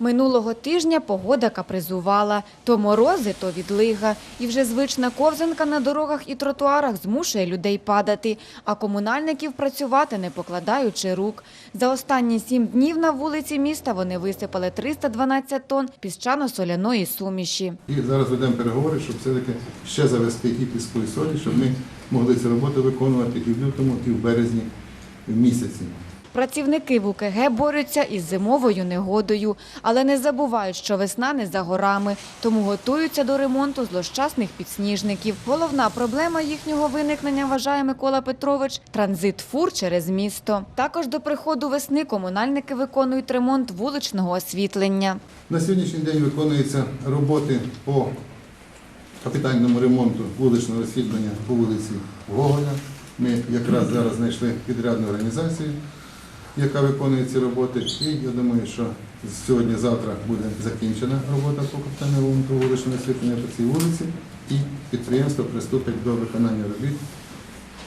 Минулого тижня погода капризувала. То морози, то відлига. І вже звична ковзанка на дорогах і тротуарах змушує людей падати, а комунальників працювати не покладаючи рук. За останні сім днів на вулиці міста вони висипали 312 тонн піщано-соляної суміші. І зараз ведемо переговори, щоб все-таки ще завести і піску, і солі, щоб ми могли цю роботу виконувати і в лютому, і в березні місяці. Працівники ВУКГ борються із зимовою негодою, але не забувають, що весна не за горами, тому готуються до ремонту злощасних підсніжників. Головна проблема їхнього виникнення, вважає Микола Петрович, транзит фур через місто. Також до приходу весни комунальники виконують ремонт вуличного освітлення. На сьогоднішній день виконуються роботи по капітальному ремонту вуличного освітлення по вулиці Гоголя. Ми якраз зараз знайшли підрядну організацію, яка виконує ці роботи. І я думаю, що сьогодні-завтра буде закінчена робота по капітальному ремонту вуличного освітлення по цій вулиці, і підприємство приступить до виконання робіт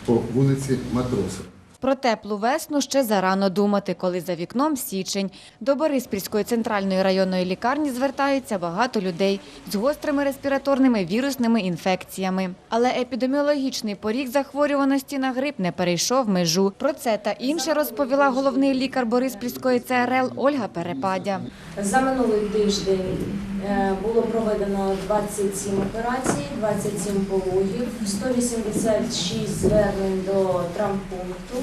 по вулиці Матросів. Про теплу весну ще зарано думати, коли за вікном січень. До Бориспільської центральної районної лікарні звертається багато людей з гострими респіраторними вірусними інфекціями. Але епідеміологічний поріг захворюваності на грип не перейшов межу. Про це та інше розповіла головний лікар Бориспільської ЦРЛ Ольга Перепадя. За минулий тиждень е, було проведено 27 операцій, 27 пологів, 186 звернень до травмпункту,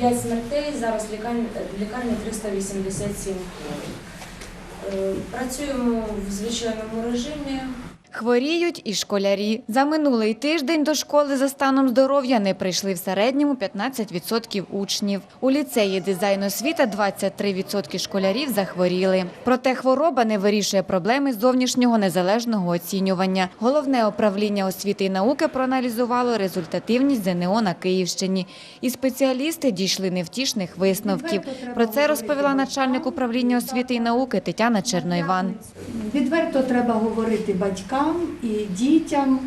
5 смертей, зараз в лікарні, лікарні 387 хворих. Е, Працюємо в звичайному режимі. Хворіють і школярі. За минулий тиждень до школи за станом здоров'я не прийшли в середньому 15% учнів. У ліцеї дизайн освіта 23% школярів захворіли. Проте хвороба не вирішує проблеми зовнішнього незалежного оцінювання. Головне управління освіти і науки проаналізувало результативність ЗНО на Київщині. І спеціалісти дійшли невтішних висновків. Про це розповіла начальник управління освіти і науки Тетяна Черноїван. Відверто треба говорити батькам і дітям,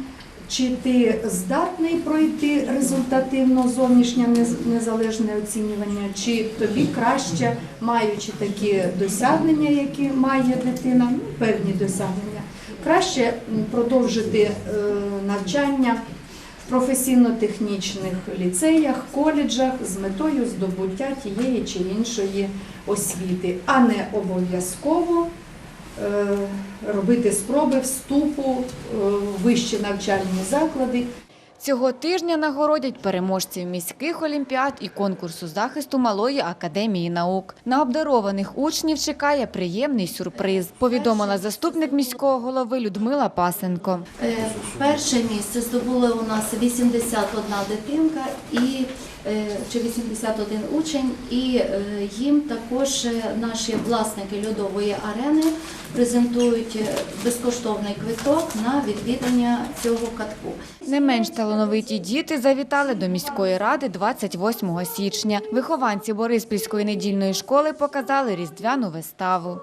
чи ти здатний пройти результативно зовнішнє незалежне оцінювання, чи тобі краще, маючи такі досягнення, які має дитина, ну, певні досягнення, краще продовжити е, навчання в професійно-технічних ліцеях, коледжах з метою здобуття тієї чи іншої освіти, а не обов'язково робити спроби вступу е, в вищі навчальні заклади. Цього тижня нагородять переможців міських олімпіад і конкурсу захисту Малої академії наук. На обдарованих учнів чекає приємний сюрприз, повідомила заступник міського голови Людмила Пасенко. Е, Перше місце здобули у нас 81 дитинка і е, чи 81 учень, і е, їм також е, наші власники льодової арени презентують е, безкоштовний квиток на відвідання цього катку. Не менш талановиті діти завітали до міської ради 28 січня. Вихованці Бориспільської недільної школи показали різдвяну виставу.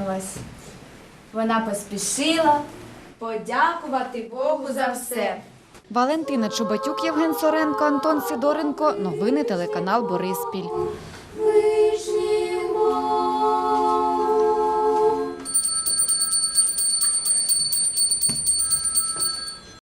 Прокинулась. Вона поспішила подякувати Богу за все. Валентина Чубатюк, Євген Соренко, Антон Сидоренко. Новини телеканал Бориспіль.